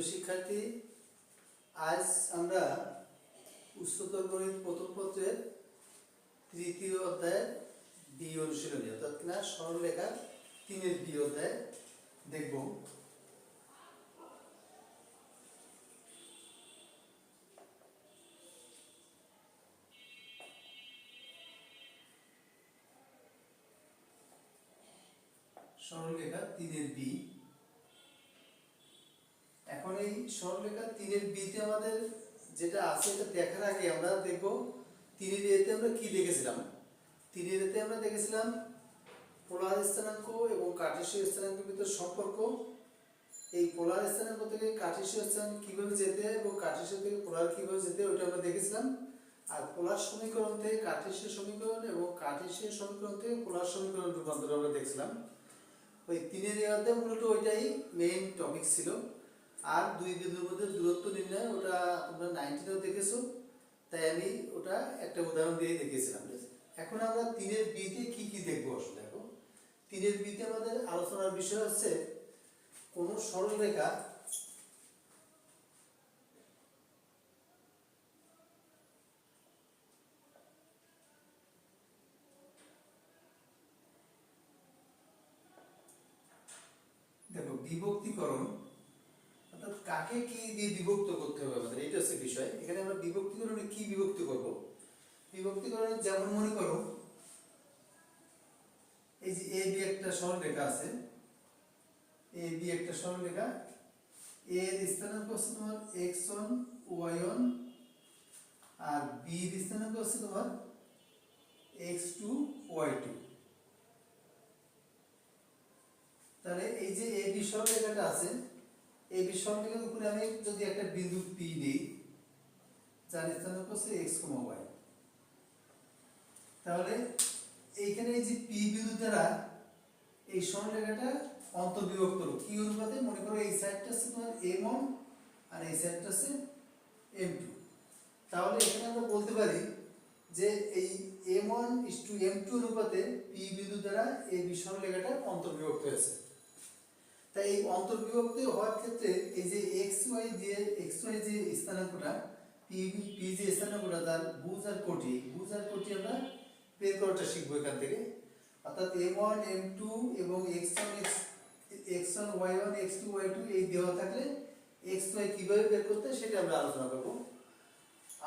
প্রিয় শিক্ষার্থী, আজ আমরা উচ্চতর গণিত প্রথম পত্রের তৃতীয় অধ্যায়ের বি অনুশীলনী, অর্থাৎ কিনা সরলরেখা তিনের বি অধ্যায় দেখব। সরলরেখা তিনের বি এখন এই সরলরেখা তিনের বিতে আমাদের যেটা আছে, এটা দেখার আগে আমরা দেখব তিনের এতে আমরা কি দেখেছিলাম। তিনের এতে আমরা দেখেছিলাম পোলার স্থানাঙ্ক এবং কার্টেসীয় স্থানাঙ্কের ভিতর সম্পর্ক। এই পোলার স্থানাঙ্ক থেকে কার্টেসীয় স্থানাঙ্ক কীভাবে যেতে এবং কার্টেসীয় থেকে পোলার কীভাবে যেতে ওটা আমরা দেখেছিলাম। আর পোলার সমীকরণ থেকে কার্টেসীয় সমীকরণ এবং কার্টেসীয় সমীকরণ থেকে পোলার সমীকরণ রূপান্তর আমরা দেখছিলাম। ওই তিনের ইয়াতে মূলত ওইটাই মেইন টপিক ছিল। আর দুই বিন্দুর মধ্যে দূরত্ব নির্ণয়, ওটা তোমরা নাইনটিনেও দেখেছ। তাই আমি ওটা একটা উদাহরণ দিয়ে দেখিয়েছিলাম। এখন আমরা তিনের বিতে কি কি দেখব আসলে দেখো? তিনের বিতে আমাদের আলোচনার বিষয় হচ্ছে, কোনো সরলরেখা দেখো বিভক্তিকরণ অর্থাৎ কাকে কি দিয়ে বিভক্ত করতে হবে আমাদের? এটা হচ্ছে বিষয়। এখানে আমরা বিভক্তিকরণে কি বিভক্তি করব? বিভক্তিকরণে যেমন মনে করো, এই যে এ বি একটা সরলরেখা আছে। এ বি একটা সরলরেখা। এ এর স্থানাঙ্ক হচ্ছে তোমার এক্স ওয়ান ওয়াই ওয়ান আর বি এর স্থানাঙ্ক হচ্ছে তোমার এক্স টু ওয়াই টু তাহলে এই যে এই বিষয় রেখাটা আছে এই বিষয় রেখার উপরে আমি যদি একটা বিন্দু পি দিই, যার স্থানাঙ্ক হচ্ছে এক্স কমা ওয়াই তাহলে এইখানে এই যে পি বিন্দু দ্বারা এই সরলরেখাটা অন্তর্বিভক্ত হলো। কি অনুপাতে? মনে করো এই সাইডটা হচ্ছে তোমার এম ওয়ান আর এই সাইডটা হচ্ছে এম টু তাহলে এখানে আমরা বলতে পারি যে এই m one is to m two অনুপাতে পি বিন্দু দ্বারা এই বিষয় লেখাটা অন্তর্বিভক্ত হয়েছে। তাই এই অন্তর্বিভক্ত হওয়ার ক্ষেত্রে এই যে এক্স ওয়াই দিয়ে এক্স ওয়াই যে স্থানাঙ্কটা পি পি যে স্থানাঙ্কটা তার বুঝ আর কোটি বুঝ আর কোটি আমরা বের করাটা শিখব এখান থেকে। অর্থাৎ এম ওয়ান এম টু এবং x one x x one y one x two y two এই দেওয়া থাকলে এক্স ওয়াই কীভাবে বের করতে সেটা আমরা আলোচনা করব।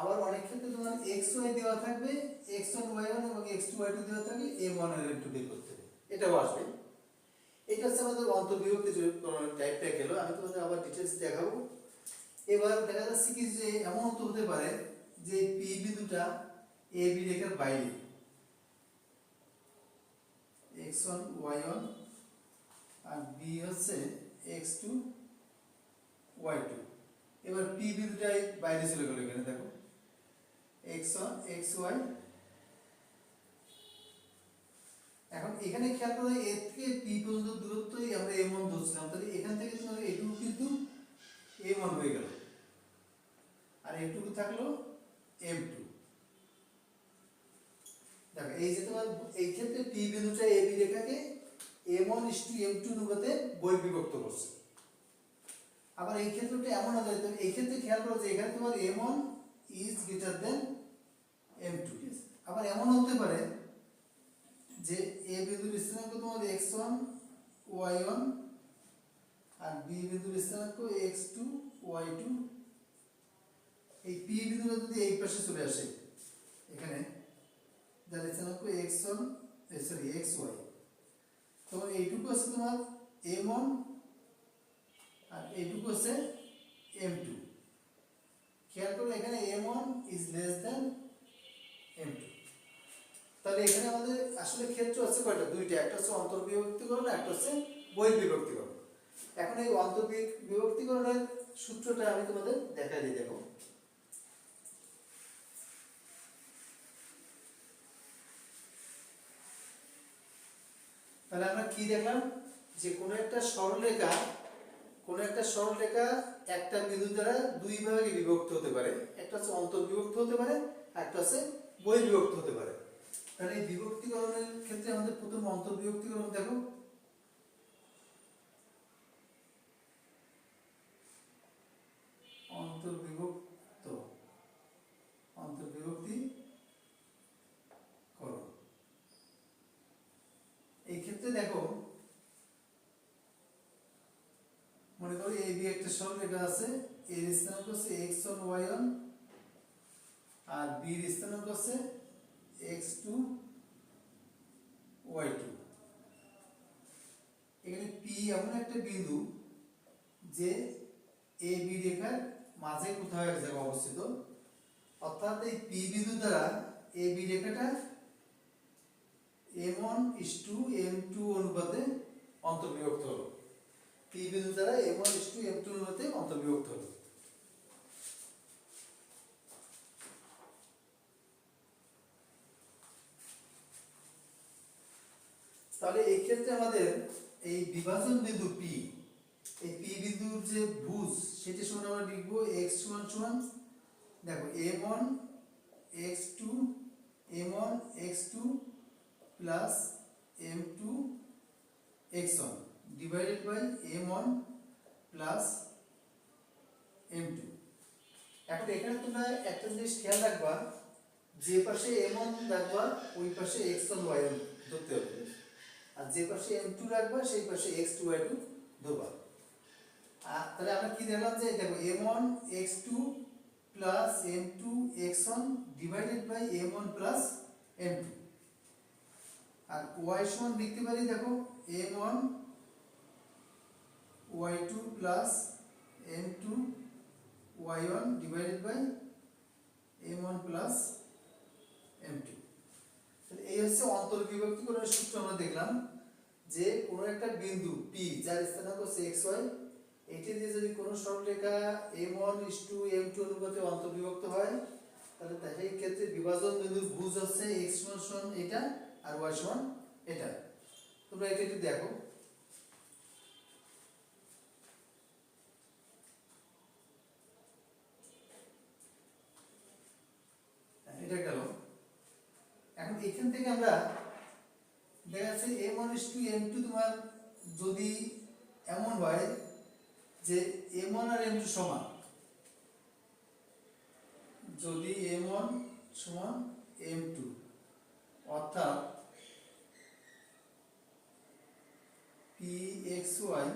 আবার অনেক ক্ষেত্রে তোমার এক্স ওয়াই দেওয়া থাকবে এক্স ওয়ান ওয়াই ওয়ান এবং এক্স টু ওয়াই টু দেওয়া থাকবে এম ওয়ান এম টু বের করতে হবে এটাও আসবে। এটা হচ্ছে আমাদের অন্তর্বিভক্তি টাইপটা গেল। আমি তোমাদের আবার ডিটেলস দেখাবো। এবার দেখা যাচ্ছে কি যে, এমন তো হতে পারে যে পি বিন্দুটা এ বি রেখার বাইরে। এক্স ওয়ান ওয়াই ওয়ান আর বি হচ্ছে এক্স টু ওয়াই টু এবার পি বিন্দুটাই বাইরে চলে গেল এখানে, দেখো। এক্স ওয়ান এক্স ওয়াই এখন এখানে খেয়াল করো এ থেকে পি পর্যন্ত দূরত্বই আমরা এম ওয়ান ধরছিলাম। তাহলে এখান থেকে তোমার এটুকু কিন্তু এম ওয়ান হয়ে গেল। আর এটুকু থাকল এম টু দেখো, এই যে তোমার, এই ক্ষেত্রে পি বিন্দুটা এ বি রেখাকে m one is to m two অনুপাতে বই বিভক্ত করছে। আবার এই ক্ষেত্রটা এমন হবে তো এই ক্ষেত্রে খেয়াল করো যে এখানে তোমার m one is greater than m two আবার এমন হতে পারে যে এ বিন্দুর স্থানাঙ্ক তোমার এক্স ওয়ান ওয়াই ওয়ান আর বি বিন্দুর স্থানাঙ্ক এক্স টু ওয়াই টু এই পি বিন্দুটা যদি এই পাশে চলে আসে, এখানে যার স্থানাঙ্ক x one sorry x y তখন এইটুকু আছে তোমার এম ওয়ান আর এইটুকু হচ্ছে এম টু খেয়াল করো এখানে m one is less than m two তাহলে এখানে আমাদের আসলে ক্ষেত্র আছে কয়টা? দুইটা। একটা হচ্ছে অন্তর্বিভক্তিকরণ, একটা হচ্ছে বহির্বিভক্তিকরণ। এখন এই অন্তর্বিভক্তিকরণের সূত্রটা আমি তোমাদের দেখা দিয়ে দেবো। তাহলে আমরা কি দেখলাম? যে কোনো একটা সরলরেখা, কোনো একটা সরলরেখা একটা বিন্দু দ্বারা দুই ভাগে বিভক্ত হতে পারে। একটা হচ্ছে অন্তর্বিভক্ত হতে পারে একটা হচ্ছে বহির্বিভক্ত হতে পারে। তাহলে এই বিভক্তিকরণের ক্ষেত্রে আমাদের প্রথম অন্তর্বিভক্তিকরণ দেখো। অন্তর্বিভক্ত অন্তর্বিভক্তি এই ক্ষেত্রে দেখো, মনে করো এ, বি একটা এটা আছে, এর স্থানাঙ্ক হচ্ছে এক্স ওয়াই ওয়ান আর বির স্থানাঙ্ক হচ্ছে এক্স টু ওয়াই টু। এখানে পি এমন একটা বিন্দু যে এ বি রেখার মাঝে কোথাও এক জায়গায় অবস্থিত। অর্থাৎ এই পি বিন্দু দ্বারা এ বি রেখাটা m one is to m two অনুপাতে অন্তর্বিভক্ত হলো। পি বিন্দু দ্বারা m one is to m two অনুপাতে অন্তর্বিভক্ত হলো। তাহলে এই ক্ষেত্রে আমাদের এই বিভাজন বিন্দু পি এই পি বিন্দুর যে ভুজ, সেটি সমান আমরা লিখব এক্স সমান সমান, দেখো m one x two m one x two plus m two x one divided by m one plus m two এখন এখানে তোমরা একটা জিনিস খেয়াল রাখবা, যে পাশে এম ওয়ান রাখবা ওই পাশে এক্স ওয়ান ওয়াই ওয়ান ধরতে হবে। আর যে পাশে এম টু রাখবা, সেই পাশে এক্স টু ওয়াই টু আর তাহলে আমরা কি দেখলাম যে, দেখো m one x two plus m two x one divided by m one plus m two R Y সমান লিখতে পারি, দেখো m one y two plus m two y one divided by m one plus m two এই হচ্ছে অন্তর্বিভক্তিকরণের সূত্র আমরা দেখলাম। যে কোনো একটা বিন্দু পি যার স্থানাঙ্ক হচ্ছে এক্স ওয়াই এটি দিয়ে যদি কোনো সরলরেখা এম ওয়ান ইস টু অনুপাতে অন্তর্বিভক্ত হয়, তাহলে তা- সেই ক্ষেত্রে বিভাজন বিন্দুর ভুজ হচ্ছে এক্স সমান সমান এটা আর ওয়াই সমান এটা। তোমরা এটা একটু দেখো। এটা গেল। এখন এখান থেকে আমরা দেখা যাচ্ছে এম এম টু তোমার যদি এমন হয় যে এম ওয়ান আর এম টু সমান, যদি এম ওয়ান সমান এম টু অর্থাৎ পি এক্স ওয়াই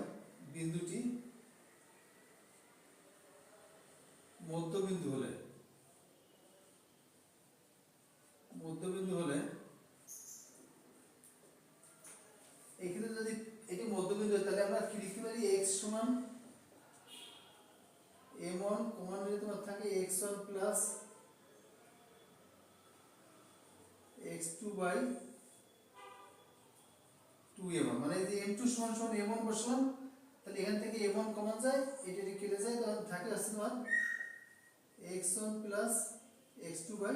বিন্দুটি মধ্যবিন্দু হলে মধ্যবিন্দু হলে এক্ষেত্রে যদি এটি মধ্যবিন্দু হয় তাহলে আমরা কি লিখতে পারি এক্স সমান এম ওয়ান কমান যদি তোমার থাকে x one plus x two by two m one মানে যে এম টু সমান সমান এম ওয়ান বসলাম, তাহলে এখান থেকে এম ওয়ান কমন যায়, এটা কেটে যায় তখন থাকে আসছে তোমার x one plus x two by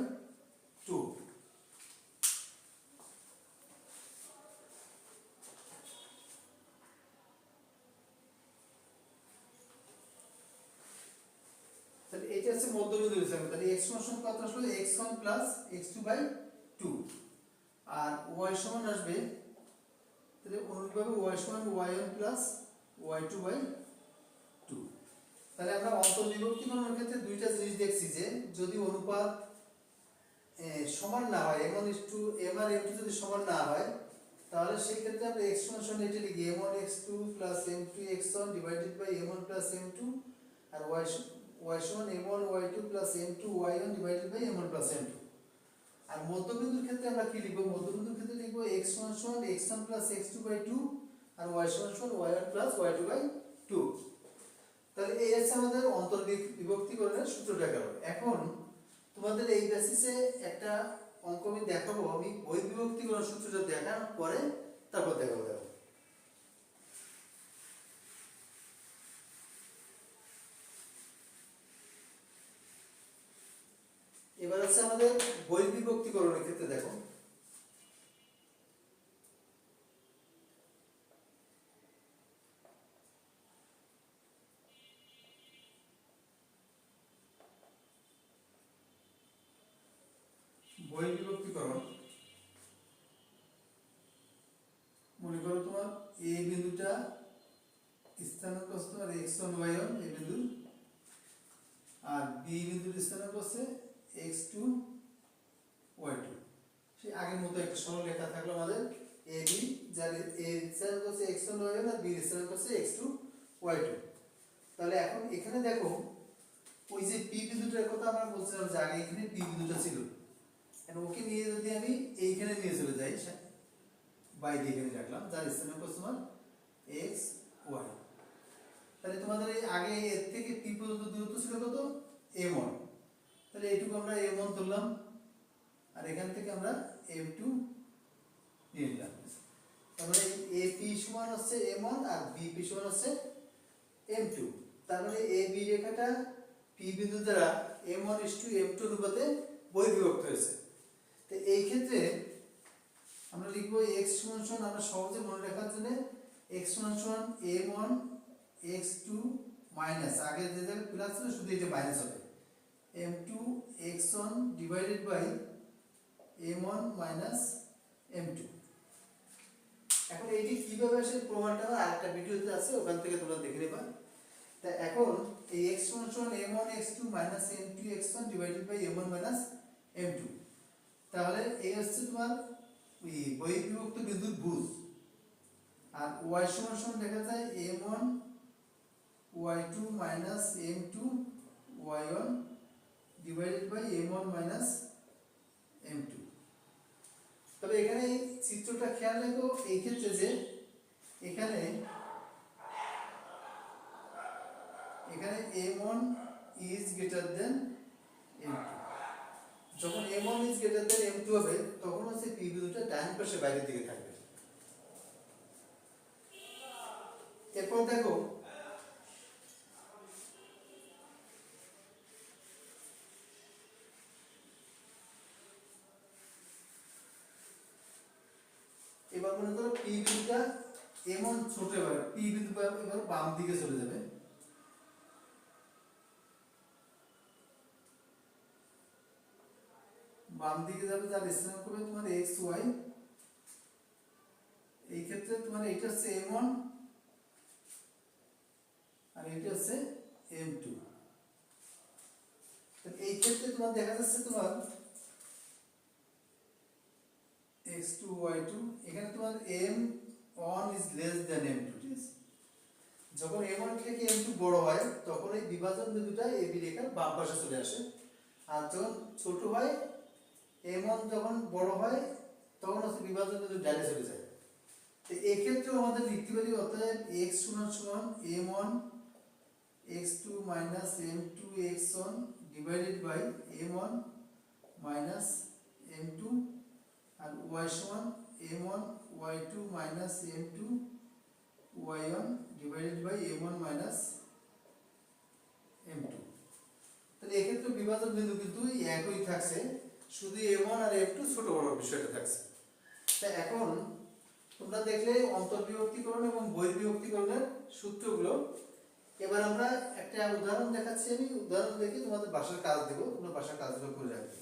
two তাহলে এটা হচ্ছে মধ্যবিন্দু হিসাবে তাহলে x সমান সমান কত আসলে? X1 প্লাস x2 বাই 2 আর ওয়াই সমান আসবে, তাহলে অনুরূপভাবে y সমান y one plus y two by two তাহলে আমরা অন্তর্বিভক্তিকরণের ক্ষেত্রে দুইটা জিনিস দেখছি যে যদি অনুপাত সমান না হয় m1 is টু m আর এম টু যদি সমান না হয়, তাহলে সেই ক্ষেত্রে আমরা x সমান সমান এটা লিখি m1 x2 প্লাস m2 x1 divided by m one plus m two আর স- y সমান m1 y2 প্লাস m2 y1 divided by m one plus m2 আর মধ্যবিন্দুর ক্ষেত্রে আমরা কি লিখব? মধ্যবিন্দুর ক্ষেত্রে লিখব x সমান এক্স x1 প্লাস x2 বাই 2 আর ওয়াই সমান সমান y1 প্লাস y2 বাই 2 তাহলে এই আছে আমাদের অন্তর্বিভক্তিকরণের সূত্রটা গেল। এখন তোমাদের এই বেসিসে একটা অঙ্ক আমি দেখাবো। আমি বই বিভক্তিকরণ সূত্রটা দেখার পরে তারপর দেখাবো দেখো এবার হচ্ছে আমাদের বই বিভক্তিকরণের ক্ষেত্রে দেখো বই বিভক্তিকরণ মনে করো তোমার এ বিন্দুটা স্থানাঙ্ক হচ্ছে তোমার এক্স ওয়ান ওয়াই ওয়ান এই বিন্দু আর বি বিন্দুর স্থানাঙ্ক হচ্ছে এক্স টু ওয়াই টু সেই আগের মতো একটা রেখা থাকল আমাদের এ বি যার এ স্থানাঙ্ক হচ্ছে এক্স ওয়ান ওয়াই আর বি স্থানাঙ্ক হচ্ছে এক্স টু ওয়াই টু তাহলে এখন এখানে দেখো, ওই যে পি বিন্দুটার কথা আমরা বলছিলাম যে আগে এখানে পি বিন্দুটা ছিল। ওকে নিয়ে যদি আমি এইখানে নিয়ে চলে যাই বাই বাইরে এখানে রাখলাম, যার স্থানাঙ্ক তোমার এক্স ওয়াই তাহলে তোমাদের এই আগে এর থেকে পি পর্যন্ত দূরত্ব ছিল কত? এম ওয়ান তাহলে এইটুকু আমরা এম ওয়ান ধরলাম আর এখান থেকে আমরা এম টু নিয়ে নিলাম। তারপরে এ পি সমান হচ্ছে এম ওয়ান আর বি পি সমান হচ্ছে এম টু তারপরে এ বি রেখাটা পি বিন্দু দ্বারা m one is to m two অনুপাতে বহির্বিভক্ত হয়েছে। তো এই ক্ষেত্রে আমরা লিখব এক্স সমান সমান আমরা সহজে মনে রাখার জন্য এক্স সমান সমান m one x two minus আগে যে প্লাস ছিল শুধু এটা মাইনাস হবে। M two x one divided by m one minus m two এখন এইটি কীভাবে আসে? প্রমাণটা আমার আরেকটা ভিডিওতে আছে, ওখান থেকে তোমরা দেখে নেবা। তা এখন এই x সমান সমান m1 x2 minus m2 x1 divided by m1 minus m2 তাহলে এই হচ্ছে তোমার ওই বহির্বিভক্ত বিন্দুর ভুজ আর y সমান সমান দেখা যায় m1 y2 minus m2 y1 divided by m1 minus m2 তবে এখানে এই চিত্রটা খেয়াল রেখো, এই ক্ষেত্রে যে এখানে এখানে m1 is greater than m2 যখন m1 is greater than m2 হবে, তখন হচ্ছে p বিন্দুটা ডান পাশে বাইরের দিকে থাকবে। এরপর দেখো এবার মনে করো পি বিন্দুটা এমন ছোট এবার পি বিন্দু এবার বাম দিকে চলে যাবে। বাম দিকে যাবে যার স্থানাঙ্ক হবে তোমার এক্স ওয়াই এই ক্ষেত্রে তোমার এটা হচ্ছে এম ওয়ান আর এটা হচ্ছে এম টু এই ক্ষেত্রে তোমার দেখা যাচ্ছে তোমার x টু ওয়াই টু, এখানে তোমার m one is less than m two, ঠিক আছে? যখন m ওয়ান থেকে m টু বড় হয়, তখন এই বিভাজন বিন্দুটা এই রেখার বাম পাশে চলে আসে। আর যখন ছোট হয় m ওয়ান যখন বড় হয়, তখন হচ্ছে বিভাজন বিন্দু ডানে চলে যায়। তো এই ক্ষেত্রেও আমাদের লিখতে পারি, অতএব x সমান সমান m one x two minus m two divided by one minus m two R y সমান m1 y2 minus m2 y1 divided by m1 minus m2 তাহলে এক্ষেত্রে বিভাজন বিন্দু কিন্তু একই থাকছে, শুধু m1 আর m2 ছোট বড় বিষয়টা থাকছে। তা এখন তোমরা দেখলে অন্তর্বিভক্তিকরণ এবং বহির্বিভক্তিকরণের সূত্রগুলো। এবার আমরা একটা উদাহরণ দেখাচ্ছি আমি, উদাহরণ দেখে তোমাদের বাসার কাজ দেবো, তোমরা বাসার কাজগুলো করে রাখবে।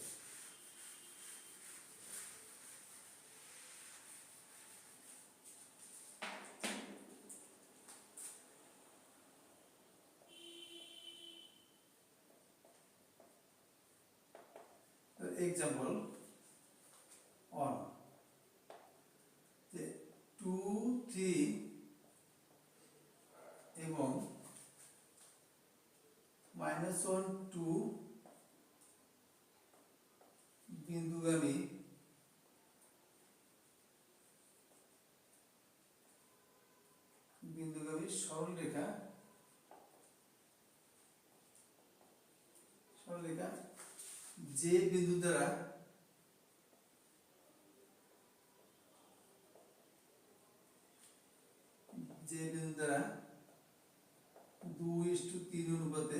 এক্সাম্পল অন টু থ্রি এবং মাইনাস ওয়ান টু বিন্দুগামী সরল রেখা সরল রেখা যে বিন্দু দ্বারা যে বিন্দু দ্বারা দুই ইস্টু তিন অনুপাতে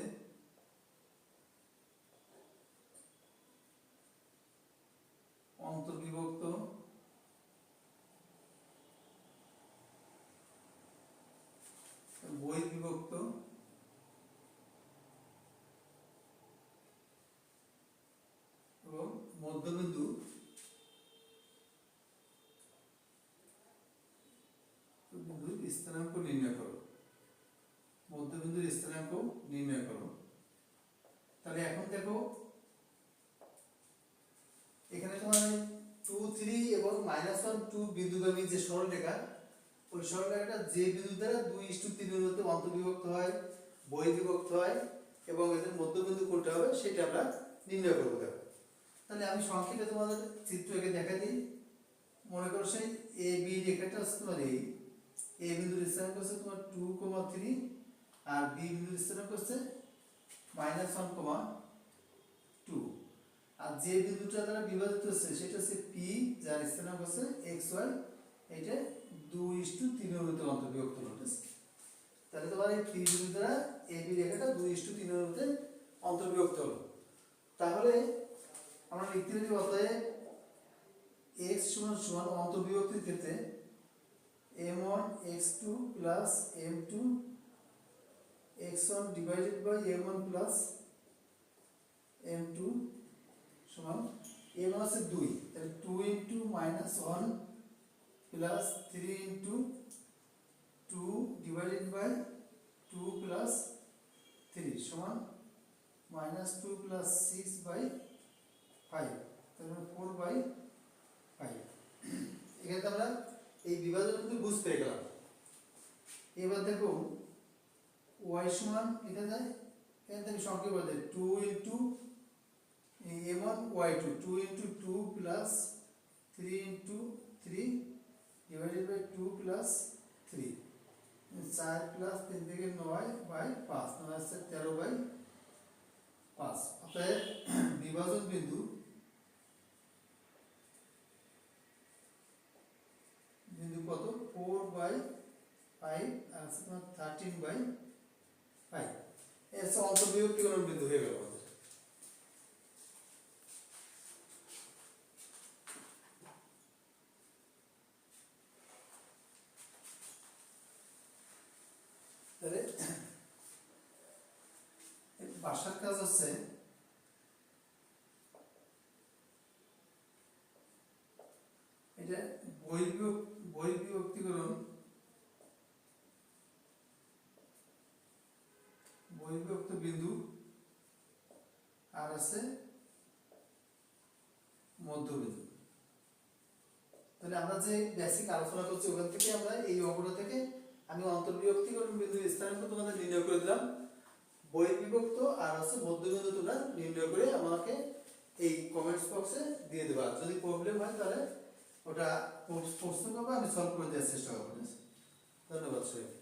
অন্তর্বিভক্ত বহির্বিভক্ত এবং মধ্যবিন্দু বিন্দুর স্থানাঙ্ক নির্ণয় করো। মধ্যবিন্দুর স্থানাঙ্ক নির্ণয় করো। তাহলে এখন দেখো, এখানে তোমার টু থ্রি এবং মাইনাস ওয়ান টু বিন্দুগামী যে সরলরেখা, ওই সরলরেখাটা যে বিন্দু দ্বারা দুই ইস্টু তিনের মধ্যে অন্তর্বিভক্ত হয়, বহির্বিভক্ত হয় এবং এদের মধ্যবিন্দু কোনটা হবে সেটা আমরা নির্ণয় করব দেখো। তাহলে আমি সংক্ষেপে তোমাদের চিত্র এঁকে দেখা দিই। মনে করো সেই এ বি রেখাটা তোমার এ বিন্দুর স্থান করছে তোমার টু কমা থ্রি আর বি বিন্দুর স্থান করছে মাইনাস ওয়ান কমা টু আর যে বিন্দুটা দ্বারা বিভাজিত হচ্ছে, সেটা হচ্ছে পি যার স্থানাঙ্ক হচ্ছে এক্স ওয়াই এটা দুই ইস্টু তিন অনুতে অন্তর্বিভক্ত ঘটেছে তাহলে তোমার এই পি বিন্দু দ্বারা এ বি রেখাটা দুই ইস্টু তিন অনুতে অন্তর্বিভক্ত হলো। তাহলে আমরা লিখতে পারি অতএব এক্স সমান সমান অন্তর্বিভক্তির ক্ষেত্রে m one x two plus m two x one divided by m one plus m two সমান এম আছে দুই, তাহলে two into minus one plus three into two divided by two plus three সমান minus two plus six by five তাহলে four by five এখানে তো আমরা এই বুঝ পেয়ে এবার দেখো ওয়াই সমান এটা যায়, এখান থেকে সংখ্যা বলতে two into m one y two two into two plus three into three divided by two plus three চার প্লাস তিন থেকে নয় বাই পাঁচ, নয় আসছে তেরো বাই পাঁচ। অতএব বিভাজন বিন্দু বিন্দু কত? ফোর বাই ফাইভ আর আছে তোমার থার্টিন বাই ফাইভ এর হচ্ছে অন্তর্বিভক্তিকরণ বিন্দু হয়ে গেল আমাদের তাহলে বাসার কাজ হচ্ছে এটা বহির্বিভক বহির্বিভক্তিকরণ বহির্বিভক্ত বিন্দু আর আছে মধ্যবিন্দু। তাহলে আমরা যে বেসিক আলোচনা করছি, ওখান থেকে আমরা এই অঙ্কটা থেকে আমি অন্তর্বিভক্তিকরণ বিন্দু স্থানাঙ্ক তোমাদের নির্ণয় করে দিলাম। বহির্বিভক্ত আর আছে মধ্যবিন্দু তোমরা নির্ণয় করে আমাকে এই কমেন্টস বক্সে দিয়ে দেবা। যদি প্রবলেম হয় তাহলে ওটা প্রশ্ন করব, আমি সলভ করে দেওয়ার চেষ্টা করব। ধন্যবাদ সবাই